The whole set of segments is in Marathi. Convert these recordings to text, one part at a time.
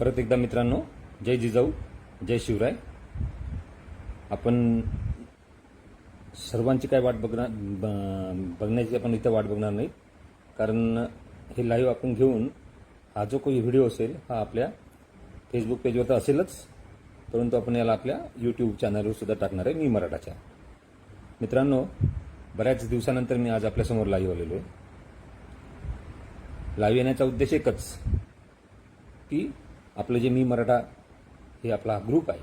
परत एकदा मित्रांनो जय जिजाऊ जय शिवराय. आपण सर्वांची काय वाट बघणार ब- बघण्याची आपण इथं वाट बघणार नाही. कारण हे लाईव्ह आपण घेऊन हा जो काही व्हिडिओ असेल हा आपल्या फेसबुक पेजवर तर असेलच. परंतु आपण याला आपल्या यूट्यूब चॅनलवर सुद्धा टाकणार आहे मी मराठाच्या. मित्रांनो बऱ्याच दिवसानंतर मी आज आपल्यासमोर लाईव्ह आलेलो आहे. लाईव्ह येण्याचा उद्देश एकच की आपलं जे मी मराठा हे आपला ग्रुप आहे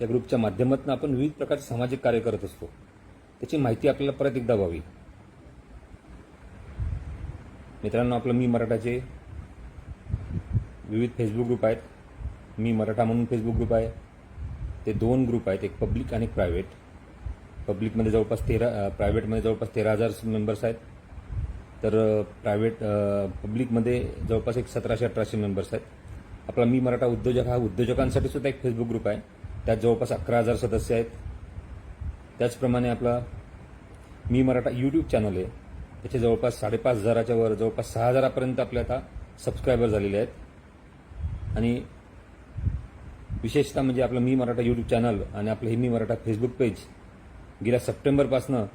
या ग्रुपच्या माध्यमातून आपण विविध प्रकारचे सामाजिक कार्य करत असतो. त्याची माहिती आपल्याला परत एकदा व्हावी. मित्रांनो आपलं मी मराठाचे विविध फेसबुक ग्रुप आहेत. मी मराठा म्हणून फेसबुक ग्रुप आहे. ते दोन ग्रुप आहेत एक पब्लिक आणि एक प्रायव्हेट पब्लिकमध्ये जवळपास तेरा प्रायव्हेटमध्ये जवळपास तेरा हजार मेंबर्स आहेत. तर प्रायव्हेट पब्लिकमध्ये जवळपास एक सतराशे अठराशे मेंबर्स आहेत. आपला मी मराठा उद्योजक हा उद्योजकांसाठी सुद्धा एक फेसबुक ग्रुप आहे. त्यात जवळपास अकरा हजार सदस्य आहेत. त्याचप्रमाणे आपला मी मराठा यूट्यूब चॅनल आहे. त्याचे जवळपास साडेपाच हजाराच्या वर जवळपास सहा हजारापर्यंत आपल्या आता सबस्क्रायबर झालेले आहेत. आणि विशेषतः म्हणजे आपलं मी मराठा यूट्यूब चॅनल आणि आपलं हे मी मराठा फेसबुक पेज गेल्या सप्टेंबरपासनं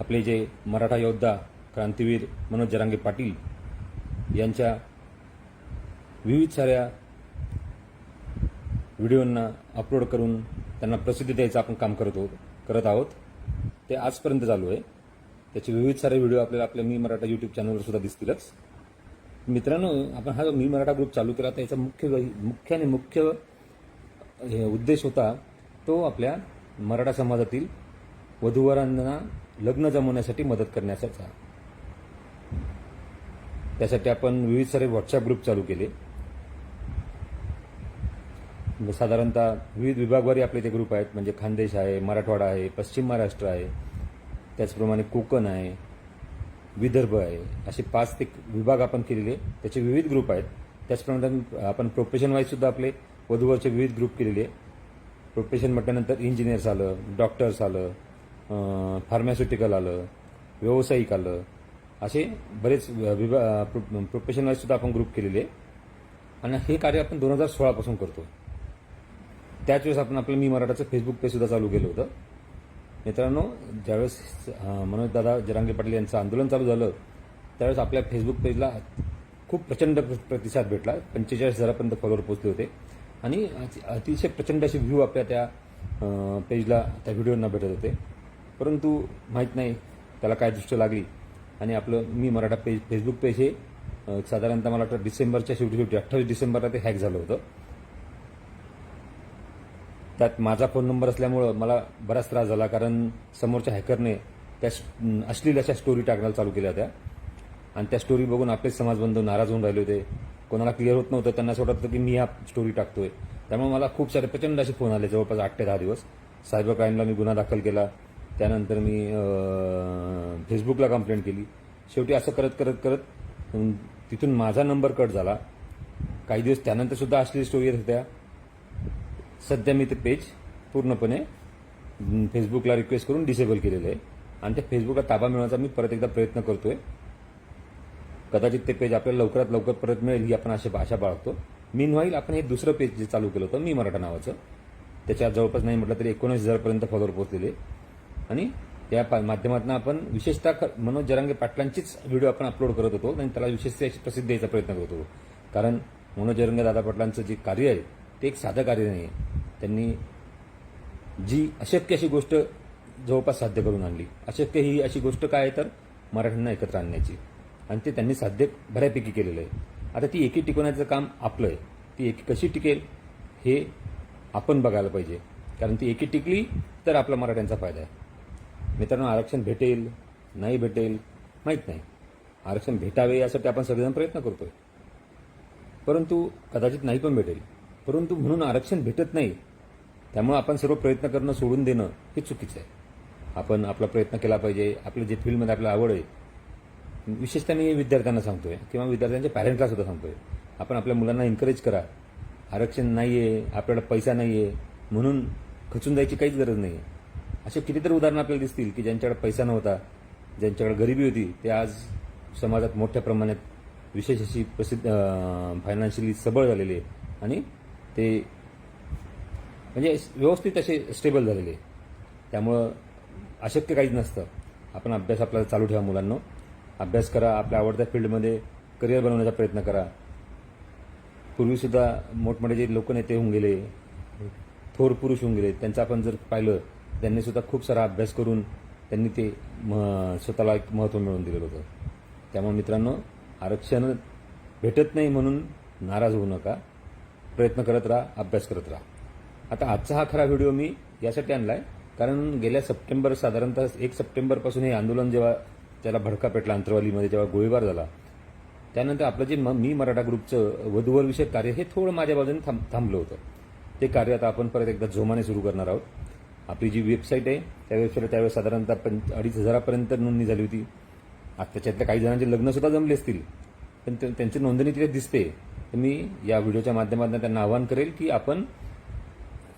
आपले जे मराठा योद्धा क्रांतीवीर मनोज जरांगे पाटील यांच्या विविध साऱ्या व्हिडिओंना अपलोड करून त्यांना प्रसिद्धी द्यायचं आपण काम करत आहोत करत आहोत. ते आजपर्यंत चालू आहे. त्याचे विविध सारे व्हिडिओ आपल्याला आपल्या मी मराठा यूट्यूब चॅनलवर सुद्धा दिसतीलच. मित्रांनो आपण हा जो मी मराठा ग्रुप चालू केला तर याचा मुख्य मुख्य आणि मुख्य हे उद्देश होता तो आपल्या मराठा समाजातील वधूवरांना लग्न जमवण्यासाठी मदत करण्याचा त्यासाठी आपण विविध सारे व्हॉट्सअप ग्रुप चालू केले. म्हणजे साधारणतः विविध विभागवारी आपले ते ग्रुप आहेत. म्हणजे खानदेश आहे मराठवाडा आहे पश्चिम महाराष्ट्र आहे. त्याचप्रमाणे कोकण आहे विदर्भ आहे. असे पाच ते विभाग आपण केलेले. त्याचे विविध ग्रुप आहेत. त्याचप्रमाणे आपण प्रोफेशन वाईज सुद्धा आपले वधूवरचे विविध ग्रुप केलेले. प्रोफेशन म्हटल्यानंतर इंजिनियर्स आलं डॉक्टर्स आलं फार्मास्युटिकल आलं व्यावसायिक आलं. असे बरेच विभाग प्रोफेशन वाईज सुद्धा आपण ग्रुप केलेले. आणि हे कार्य आपण दोन हजार सोळापासून करतो. त्याच वेळेस आपण आपलं मी मराठाचं फेसबुक पेज सुद्धा चालू केलं होतं. मित्रांनो ज्यावेळेस अं, मनोज दादा जरांगे पाटील यांचं आंदोलन चालू झालं त्यावेळेस आपल्या फेसबुक पेजला खूप प्रचंड प्र- प्रतिसाद भेटला. पंचेचाळीस हजारापर्यंत फॉलोअर पोहोचले होते. आणि अतिशय प्रचंड असे व्ह्यू आपल्या त्या पेजला त्या व्हिडिओना भेटत होते. परंतु माहीत नाही त्याला काय दृष्ट लागली. आणि आपलं मी मराठा पेज फेसबुक पेज हे साधारणतः मला वाटतं डिसेंबरच्या शेवटी शेवटी अठ्ठावीस डिसेंबरला ते हॅक झालं होतं. त्यात माझा फोन नंबर असल्यामुळं मला बराच त्रास झाला कारण समोरच्या हॅकरने त्या अश्लील अशा स्टोरी टाकायला चालू केल्या त्या आणि त्या स्टोरी बघून आपलेच समाज नाराज होऊन राहिले होते. कोणाला क्लिअर होत नव्हतं त्यांना असं वाटतं की मी ह्या स्टोरी टाकतोय. त्यामुळे मला खूप सारे प्रचंड असे फोन आले जवळपास आठ ते दहा दिवस. सायबर क्राईमला मी गुन्हा दाखल केला. त्यानंतर मी फेसबुकला कंप्लेंट केली. शेवटी असं करत करत करत तिथून माझा नंबर कट झाला. काही दिवस त्यानंतर सुद्धा असलेली स्टोरी येत होत्या. सध्या मी ते पेज पूर्णपणे फेसबुकला रिक्वेस्ट करून डिसेबल केलेलं आहे. आणि त्या फेसबुकला ताबा मिळवण्याचा मी परत एकदा प्रयत्न करतोय. कदाचित ते पेज आपल्याला लवकरात लवकर परत मिळेल ही आपण अशी आशा बाळगतो. मीन व्हाईल आपण हे दुसरं पेज जे चालू केलं होतं मी मराठा नावाचं त्याच्या जवळपास नाही म्हटलं तरी एकोणीस हजारपर्यंत फॉलोअर पोहोचलेले. आणि या पा- माध्यमातून आपण विशेषतः मनोज जरांगे पाटलांचीच व्हिडिओ आपण अपलोड करत होतो आणि त्याला विशेष अशी द्यायचा प्रयत्न करत होतो. कारण मनोज जरांगे दादा पाटलांचं जे कार्य आहे ते एक साधं कार्य नाही आहे त्यांनी जी अशक्य अशी गोष्ट जवळपास साध्य करून आणली. अशक्य ही अशी गोष्ट काय आहे तर मराठ्यांना एकत्र आणण्याची. आणि ते त्यांनी साध्य बऱ्यापैकी केलेलं आहे. आता ती एकी टिकवण्याचं काम आपलं आहे. ती एकी कशी टिकेल हे आपण बघायला पाहिजे. कारण ती एकी टिकली तर आपला मराठ्यांचा फायदा आहे. मित्रांनो आरक्षण भेटेल नाही भेटेल माहीत नाही. आरक्षण भेटावे यासाठी आपण सगळेजण प्रयत्न करतोय. परंतु कदाचित नाही पण भेटेल. परंतु म्हणून आरक्षण भेटत नाही. त्यामुळे आपण सर्व प्रयत्न करणं सोडून देणं हे चुकीचं आहे. आपण आपला प्रयत्न केला पाहिजे आपलं जे फील्डमध्ये आपल्याला आवड आहे विशेषतः मी विद्यार्थ्यांना सांगतोय किंवा विद्यार्थ्यांच्या पॅरेंट्सला सुद्धा सांगतोय आपण आपल्या मुलांना एन्करेज करा. आरक्षण नाही आहे आपल्याला पैसा नाही आहे म्हणून खचून जायची काहीच गरज नाही आहे असे कितीतरी उदाहरणं आपल्याला दिसतील की ज्यांच्याकडे पैसा नव्हता ज्यांच्याकडे गरिबी होती ते आज समाजात मोठ्या प्रमाणात विशेष अशी प्रसिद्ध फायनान्शियली सबळ झालेली आहे आणि ते म्हणजे व्यवस्थित असे स्टेबल झालेले. त्यामुळं अशक्य काहीच नसतं. आपण अभ्यास आपला चालू ठेवा मुलांना. अभ्यास करा आपल्या आवडत्या फील्डमध्ये करिअर बनवण्याचा प्रयत्न करा. पूर्वीसुद्धा मोठमोठे जे लोकनेते होऊन गेले थोर पुरुष होऊन गेले त्यांचं आपण जर पाहिलं त्यांनीसुद्धा खूप सारा अभ्यास करून त्यांनी ते म- स्वतःला एक महत्त्व मिळवून दिलेलं होतं. त्यामुळे मित्रांनो आरक्षण भेटत नाही म्हणून नाराज होऊ नका. प्रयत्न करत राहा अभ्यास करत राहा. आता आजचा हा खरा व्हिडिओ मी यासाठी आणलाय कारण गेल्या सप्टेंबर साधारणतः एक सप्टेंबरपासून हे आंदोलन जेव्हा त्याला भडका पेटला अंतरवालीमध्ये जेव्हा गोळीबार झाला त्यानंतर आपलं जे म- मी मराठा ग्रुपचं वधूवर विषयक कार्य हे थोडं माझ्या बाजूने थांब थांबलं होतं. ते कार्य आता आपण परत एकदा जोमाने सुरू करणार आहोत. आपली जी वेबसाईट आहे त्या वेबसाईटला त्यावेळेस साधारणतः पं अडीच हजारापर्यंत नोंदणी झाली होती. आता त्याच्यातल्या काही जणांचे लग्नसुद्धा जमले असतील पण त्या- त्यांची नोंदणी तिथे दिसते. मी या व्हिडिओच्या माध्यमातून त्यांना आवाहन करेल की आपण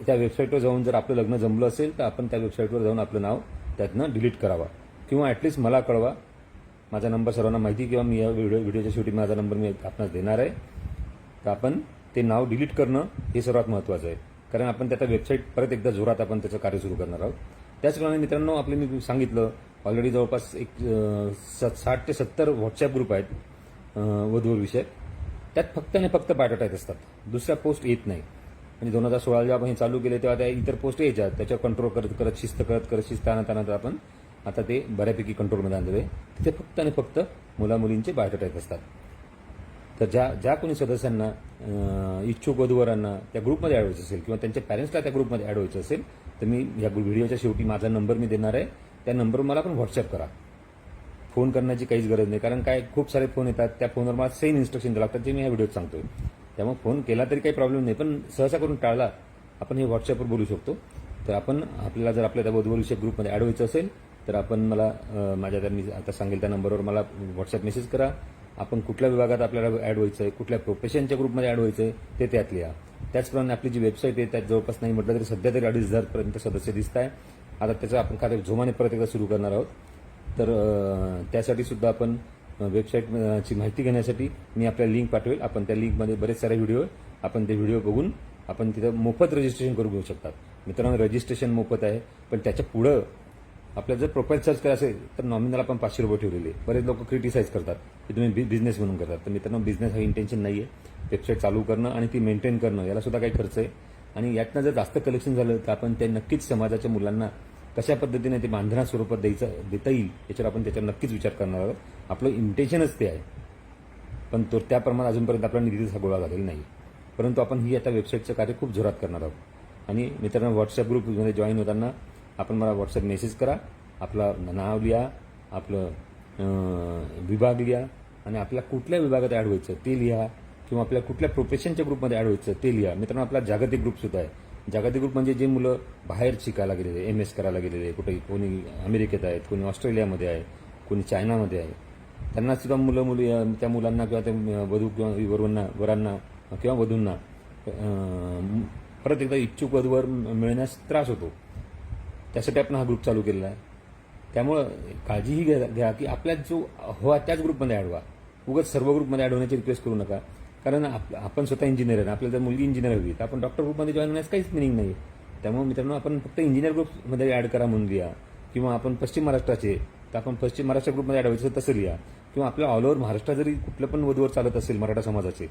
त्या वेबसाईटवर जाऊन जर आपलं लग्न जमलं असेल तर आपण त्या वेबसाईटवर जाऊन आपलं नाव त्यातनं डिलीट करावा. किंवा ॲटलिस्ट मला कळवा. माझा नंबर सर्वांना माहिती किंवा मी या व्हिडिओ व्हिडिओच्या शेवटी माझा नंबर मी आपणास देणार आहे. तर आपण ते नाव डिलीट करणं हे सर्वात महत्त्वाचं आहे. कारण आपण त्या वेबसाईट परत एकदा जोरात आपण त्याचं कार्य सुरू करणार आहोत. त्याचप्रमाणे मित्रांनो आपले मी सांगितलं ऑलरेडी जवळपास एक स- साठ ते सत्तर व्हॉट्सॲप ग्रुप आहेत वधूवर विषय त्यात फक्त आणि फक्त बायोडाटा येत असतात. दुसऱ्या पोस्ट येत नाही. म्हणजे दोन हजार सोळा जेव्हा आपण हे चालू केले तेव्हा त्या इतर पोस्ट यायच्या. त्याच्यावर कंट्रोल करत करत शिस्त करत करत शिस्त आणत आणत आपण आता ते बऱ्यापैकी कंट्रोलमध्ये आणलेलं आहे. तिथे फक्त आणि फक्त मुला मुलींचे बायोडाटा येत असतात. तर ज्या ज्या कोणी सदस्यांना इच्छुक वधूवरांना त्या ग्रुपमध्ये ॲड व्हायचं असेल किंवा त्यांच्या पॅरेंट्सला त्या ग्रुपमध्ये ॲड व्हायचं असेल तर मी या व्हिडिओच्या शेवटी माझा नंबर मी देणार आहे. त्या नंबरवर मला पण व्हॉट्सअप करा. फोन करण्याची काहीच गरज नाही. कारण काय खूप सारे फोन येतात त्या फोनवर मला सेम इन्स्ट्रक्शन द्यावं लागतात जे मी या व्हिडिओत सांगतोय. त्यामुळे फोन केला तरी काही प्रॉब्लेम नाही पण सहसा करून टाळला आपण हे व्हॉट्सअपवर बोलू शकतो. तर आपण आपल्याला जर आपल्या त्या वधूवरविषयक ग्रुपमध्ये ॲड व्हायचं असेल तर आपण मला माझ्या त्या मी आता सांगेल त्या नंबरवर मला व्हॉट्सअप मेसेज करा. आपण कुठल्या विभागात आपल्याला ॲड व्हायचं आहे कुठल्या प्रोफेशनच्या ग्रुपमध्ये ॲड व्हायचं आहे ते त्यात लिहा. त्याचप्रमाणे आपली जी वेबसाईट आहे त्यात जवळपास नाही म्हटलं तरी सध्या तरी अडीच हजारपर्यंत सदस्य दिसत आहे आता त्याचं आपण खाते जोमाने परत एकदा सुरू करणार आहोत. तर त्यासाठी सुद्धा आपण वेबसाईटची माहिती घेण्यासाठी मी आपल्याला लिंक पाठवेल. आपण त्या लिंकमध्ये बरेच सारे व्हिडिओ आहे. आपण ते व्हिडिओ बघून आपण तिथं मोफत रजिस्ट्रेशन करून घेऊ शकतात. मित्रांनो रजिस्ट्रेशन मोफत आहे. पण त्याच्या पुढं आपल्याला जर प्रोफाईल सर्च करायचं असेल तर नॉमिनल आपण पाचशे रुपये ठेवलेले. बरेच लोक क्रिटिसाइज करतात की तुम्ही बिझनेस म्हणून करतात. तर मित्रांनो बिझनेस हा इंटेन्शन नाही आहे वेबसाईट चालू करणं आणि ती मेंटेन करणं याला सुद्धा काही खर्च आहे. आणि यातनं जर जास्त कलेक्शन झालं तर आपण ते नक्कीच समाजाच्या मुलांना कशा पद्धतीने ते बांधणा स्वरूपात द्यायचं देता येईल याच्यावर आपण त्याच्यावर नक्कीच विचार करणार आहोत. आपलं इंटेन्शनच ते आहे. पण तो त्या प्रमाणात अजूनपर्यंत आपला निधीचा गोळा झालेला नाही परंतु आपण ही आता वेबसाईटचं कार्य खूप जोरात करणार आहोत. आणि मित्रांनो व्हॉट्सअप ग्रुपमध्ये जॉईन होताना आपण मला व्हॉट्सअप मेसेज करा. आपलं नाव लिहा आपलं विभाग लिहा आणि आपल्या कुठल्या विभागात ॲड व्हायचं ते लिहा किंवा आपल्या कुठल्या प्रोफेशनच्या ग्रुपमध्ये ॲड व्हायचं ते लिहा. मित्रांनो आपला जागतिक ग्रुपसुद्धा आहे. जागतिक ग्रुप म्हणजे जे मुलं बाहेर शिकायला गेलेले एम एस करायला गेलेले कुठे कोणी अमेरिकेत आहेत कोणी ऑस्ट्रेलियामध्ये आहे कोणी चायनामध्ये आहे त्यांना सुद्धा मुलं मुली त्या मुलांना किंवा त्या वधू किंवा वरूंना वरांना किंवा वधूंना परत एकदा इच्छुक वधूवर मिळण्यास त्रास होतो. त्यासाठी आपण हा ग्रुप चालू केलेला आहे. त्यामुळं काळजीही घ्या घ्या की आपल्या जो हवा त्याच ग्रुपमध्ये ॲड व्हा. उगाच सर्व ग्रुपमध्ये ॲड होण्याची रिक्वेस्ट करू नका. कारण आप- आपण स्वतः इंजिनियर आहे आपल्याला जर मुलगी इंजिनियर हवी तर आपण डॉक्टर ग्रुपमध्ये जॉईन होण्यास काहीच मिनिंग नाही त्यामुळे मित्रांनो आपण फक्त इंजिनियर ग्रुपमध्ये ॲड करा म्हणून लिहा. किंवा आपण पश्चिम महाराष्ट्राचे तर आपण पश्चिम महाराष्ट्र ग्रुपमध्ये ॲड व्हायचं तसं लिहा. किंवा आपल्या ऑल ओव्हर महाराष्ट्रात जरी कुठलं पण वधूवर चालत असेल मराठा समाजाचे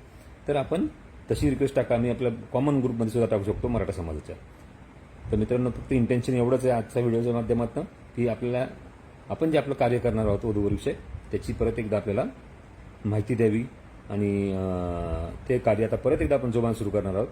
तर आपण तशी रिक्वेस्ट टाका. आम्ही आपल्या कॉमन ग्रुपमध्ये सुद्धा टाकू शकतो मराठा समाजाच्या. तर मित्रांनो फक्त इंटेन्शन एवढंच आहे आजच्या व्हिडिओच्या माध्यमातून की आपल्याला आपण जे आपलं कार्य करणार आहोत वधूवर विषय त्याची परत एकदा आपल्याला माहिती द्यावी. आणि ते कार्य आता परत एकदा आपण जोमान सुरू करणार आहोत.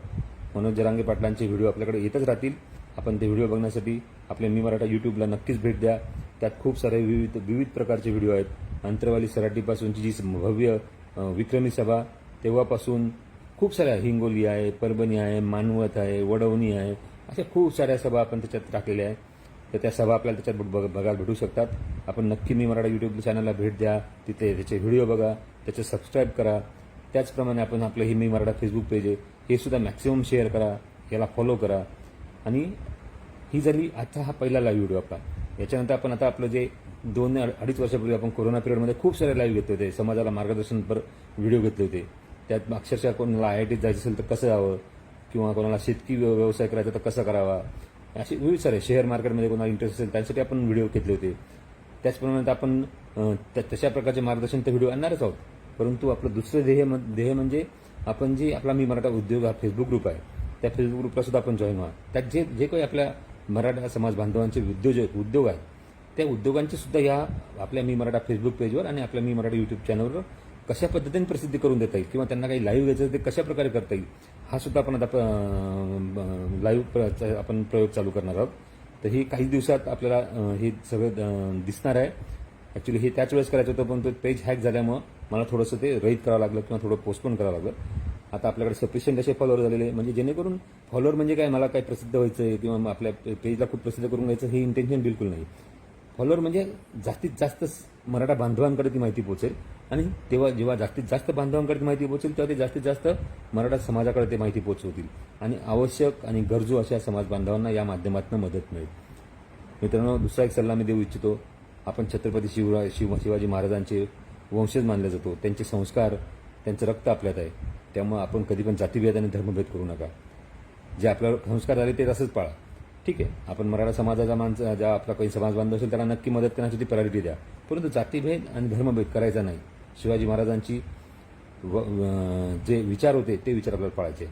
मनोज जरांगे पाटलांचे व्हिडिओ आपल्याकडे येतच राहतील. आपण ते व्हिडिओ बघण्यासाठी आपल्या मी मराठा यूट्यूबला नक्कीच भेट द्या. त्यात खूप सारे विविध विविध प्रकारचे व्हिडिओ आहेत. अंतरवाली सराटीपासूनची जी भव्य विक्रमी सभा तेव्हापासून खूप साऱ्या हिंगोली आहे परभणी आहे मानवत आहे वडवणी आहे अशा खूप साऱ्या सभा आपण त्याच्यात टाकलेल्या आहे तर त्या सभा आपल्याला त्याच्यात बघ- बघायला भेटू शकतात. आपण नक्की मी मराठा यूट्यूब चॅनलला भेट द्या. तिथे त्याचे व्हिडिओ बघा. त्याचे सबस्क्राईब करा. त्याचप्रमाणे आपण आपलं हे मी मराठा फेसबुक पेज आहे हे सुद्धा मॅक्सिमम शेअर करा. याला फॉलो करा. आणि ही झाली आजचा हा पहिला लाईव्ह व्हिडिओ आपला याच्यानंतर आपण आता आपलं जे दोन अडीच वर्षापूर्वी आपण कोरोना पिरियडमध्ये खूप सारे लाईव्ह घेतले होते. समाजाला मार्गदर्शनपर व्हिडिओ घेतले होते. त्यात अक्षरशः कोणाला आय आय टीत जायचं असेल तर कसं जावं? किंवा कोणाला शेतकी व्यवसाय करायचा तर कसा करावा? असे विविध सारे शेअर मार्केटमध्ये कोणाला इंटरेस्ट असेल त्यासाठी आपण व्हिडिओ घेतले होते. त्याचप्रमाणे आपण त्या- तशा प्रकारचे मार्गदर्शन ते व्हिडिओ आणणारच आहोत. परंतु आपलं दुसरं ध्येय ध्येय म्हणजे आपण जे आपला मी मराठा उद्योग हा फेसबुक ग्रुप आहे त्या फेसबुक ग्रुपला सुद्धा आपण जॉईन व्हा. त्यात जे जे काही आपल्या मराठा समाज बांधवांचे उद्योजक उद्योग आहेत त्या उद्योगांची सुद्धा या आपल्या मी मराठा फेसबुक पेजवर आणि आपल्या मी मराठा युट्यूब चॅनलवर कशा पद्धतीने प्रसिद्धी करून देता येईल किंवा त्यांना काही लाईव्ह घ्यायचं ते कशा प्रकारे करता येईल हा सुद्धा आपण आता लाईव्ह आपण प्रयोग चालू करणार आहोत. तर ही काही दिवसात आपल्याला हे सगळं दिसणार आहे. ॲक्च्युली हे त्याच वेळेस करायचं होतं पण तो पेज हॅक झाल्यामुळं मला थोडंसं ते रहित करावं लागलं किंवा थोडं पोस्टपोन करावं लागलं. आता आपल्याकडे सफिशियंट असे फॉलोअर झालेले म्हणजे जेणेकरून फॉलोअर म्हणजे काय? मला काय प्रसिद्ध व्हायचं आहे किंवा मग आपल्या पेजला खूप प्रसिद्ध करून घ्यायचं हे इंटेन्शन बिलकुल नाही. फॉलोअर म्हणजे जास्तीत जास्त मराठा बांधवांकडे ती माहिती पोहोचेल. आणि तेव्हा जेव्हा जास्तीत जास्त बांधवांकडे ती माहिती पोहोचेल तेव्हा ते जास्तीत जास्त मराठा समाजाकडे ते माहिती पोहोचवतील. आणि आवश्यक आणि गरजू अशा समाज बांधवांना या माध्यमातून मदत मिळेल. मित्रांनो दुसरा एक सल्ला मी देऊ इच्छितो. आपण छत्रपती शिवराय शिव शिवाजी महाराजांचे वंशज मानला जातो. त्यांचे संस्कार त्यांचं रक्त आपल्यात आहे. त्यामुळे आपण कधी पण जातीभेद आणि धर्मभेद करू नका. जे आपल्यावर संस्कार झाले ते तसंच पाळा. ठीक आहे? आपण मराठा समाजाचा माणसं ज्या आपला काही समाज बांधव असेल त्याला नक्की मदत करण्यासाठी प्रायोरिटी द्या. परंतु जातीभेद आणि धर्मभेद करायचा नाही. शिवाजी महाराजांची व- व- जे विचार होते ते विचार आपल्याला पाळायचे.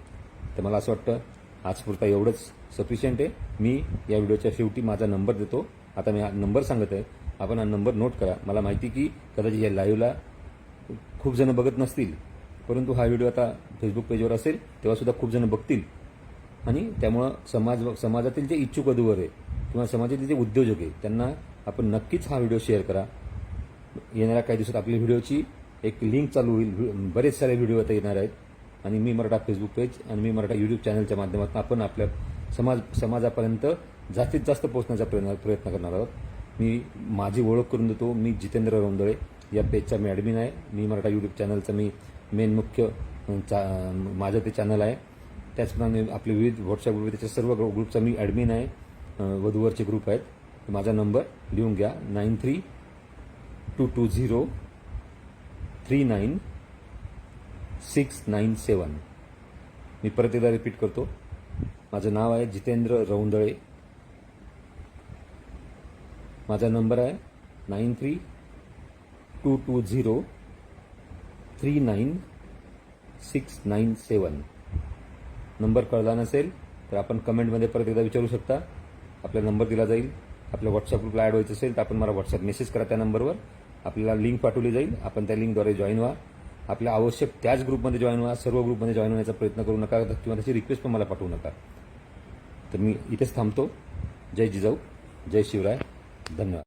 तर मला असं वाटतं आजपुरता एवढंच. सफिशियंट आहे. मी या व्हिडिओच्या शेवटी माझा नंबर देतो. आता मी हा नंबर सांगत आहे. आपण हा नंबर नोट करा. मला माहिती की कदाचित या लाईव्हला खूप जण बघत नसतील. परंतु हा व्हिडिओ आता फेसबुक पेजवर असेल तेव्हासुद्धा खूप जण बघतील. आणि त्यामुळं समाज समाजातील जे इच्छुक वधूवर आहे किंवा समाजातील जे उद्योजक आहे त्यांना आपण नक्कीच हा व्हिडिओ शेअर करा. येणाऱ्या काही दिवसात आपली व्हिडिओची एक लिंक चालू होईल. बरेच सारे व्हिडिओ आता येणार आहेत. आणि मी मराठा फेसबुक पेज आणि मी मराठा यूट्यूब चॅनलच्या माध्यमातून आपण आपल्या समाज समाजापर्यंत जास्तीत जास्त पोहोचण्याचा प्रयत्न प्रयत्न करणार आहोत. मी माझी ओळख करून देतो मी जितेंद्र रोंदळे या पेजचा मी ॲडमिन आहे मी मराठा युट्यूब चॅनलचं मी मेन मुख्य चा माझं ते चॅनल आहे त्याचप्रमाणे आपले विविध व्हॉट्सअप ग्रुप त्याच्या सर्व ग्रुपचा मी ॲडमिन आहे वधूवरचे ग्रुप आहेत माझा नंबर लिहून घ्या nine three two two zero three nine six nine seven मी परत एकदा रिपीट करतो माझं नाव आहे जितेंद्र रौंदळे माझा नंबर आहे nine three two two zero three nine six nine seven. Number कळला नसेल तर आपण कमेंटमध्ये परत एकदा विचारू शकता. आपला नंबर दिला जाईल. आपल्या व्हॉट्सअप ग्रुपला ॲड व्हायचं असेल तर आपण मला व्हॉट्सअप मेसेज करा त्या नंबरवर. आपल्याला लिंक पाठवली जाईल. आपण त्या लिंकद्वारे जॉईन व्हा. आपल्या आवश्यक त्याच ग्रुपमध्ये जॉईन व्हा. सर्व ग्रुपमध्ये जॉईन होण्याचा प्रयत्न करू नका. किंवा त्याची रिक्वेस्ट पण मला पाठवू नका. तर मी इथेच थांबतो. जय जिजाऊ. जय शिवराय. дана.